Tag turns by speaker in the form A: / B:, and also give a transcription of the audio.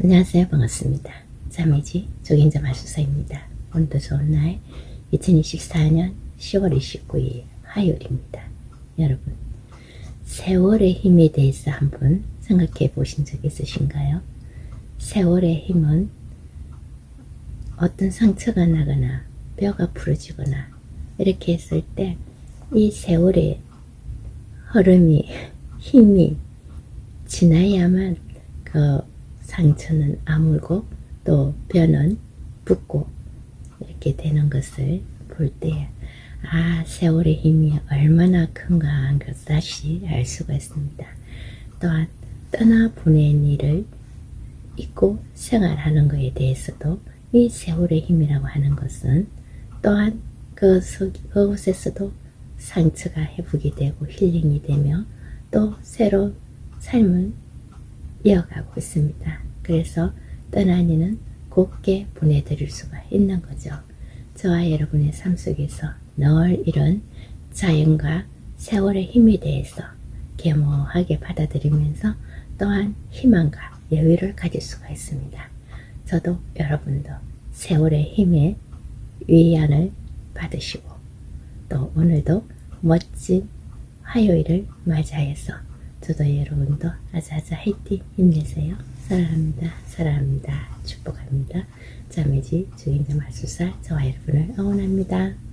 A: 안녕하세요. 반갑습니다. 자매지 조గిం자 마술사입니다. 오늘도 좋은 날 2024년 10월 29일 화요일입니다. 여러분 세월의 힘에 대해서 한번 생각해 보신 적 있으신가요? 세월의 힘은 어떤 상처가 나거나 뼈가 부러지거나 이렇게 했을 때 이 세월의 흐름이 힘이 지나야만 그 상처는 아물고 또 뼈는 붓고 이렇게 되는 것을 볼 때 아 세월의 힘이 얼마나 큰가 한 것을 다시 알 수가 있습니다. 또한 떠나보낸 일을 잊고 생활하는 것에 대해서도 이 세월의 힘이라고 하는 것은 또한 그 속- 그곳에서도 상처가 회복이 되고 힐링이 되며 또 새로운 삶을 이어가고 있습니다. 그래서 떠난 이는 곱게 보내드릴 수가 있는 거죠. 저와 여러분의 삶 속에서 늘 이런 자연과 세월의 힘에 대해서 겸허하게 받아들이면서 또한 희망과 여유를 가질 수가 있습니다. 저도 여러분도 세월의 힘에 위안을 받으시고 또 오늘도 멋진 화요일을 맞이하여 서 저도 여러분도 아자아자 화이팅 힘내세요. 사랑합니다. 사랑합니다. 축복합니다. 자매지 주인자 마술사 저와 여러분을 응원합니다.